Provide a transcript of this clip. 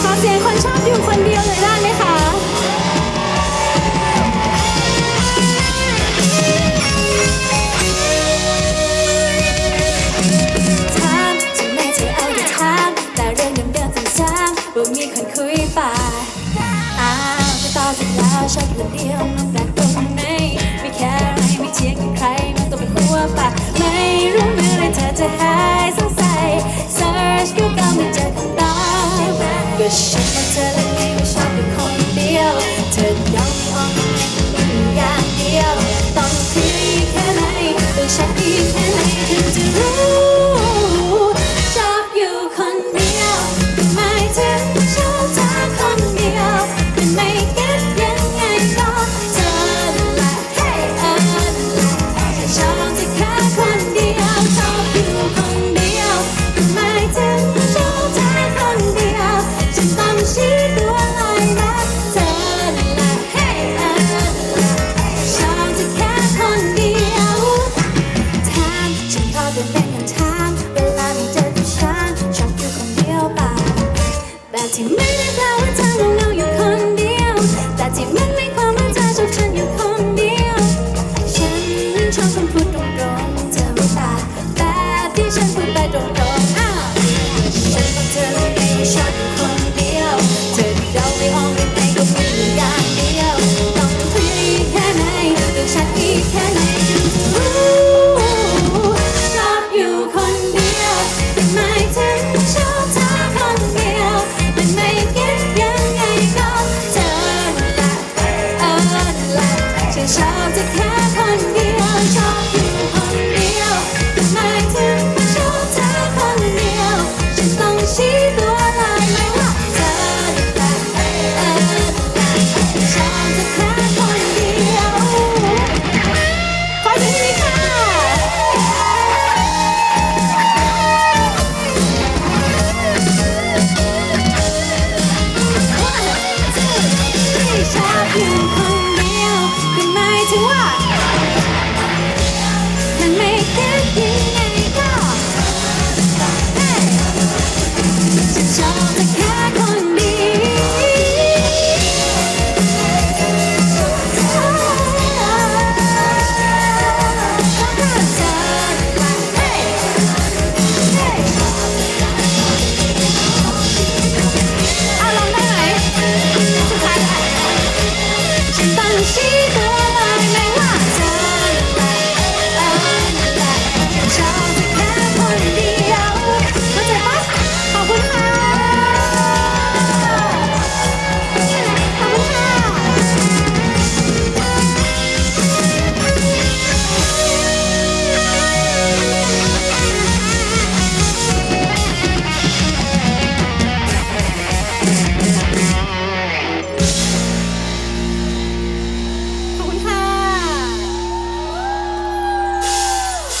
ขอเสียงคนชอบอยู่คนเดียวเลยได้ไหมคะถามถึงแม้จะเอาแต่ถามแต่เรื่องเดิมๆซ้ำว่ามีคนคุยป่าอาวก็ตอบกันแล้วชอบคนเดียว ฉันว่าเธอและดีว่าชอบอยู่คนเดียว เธอยอมไม่ออกไม่อยางเดียว ที่ไม่ได้แปลว่าเธอ shine.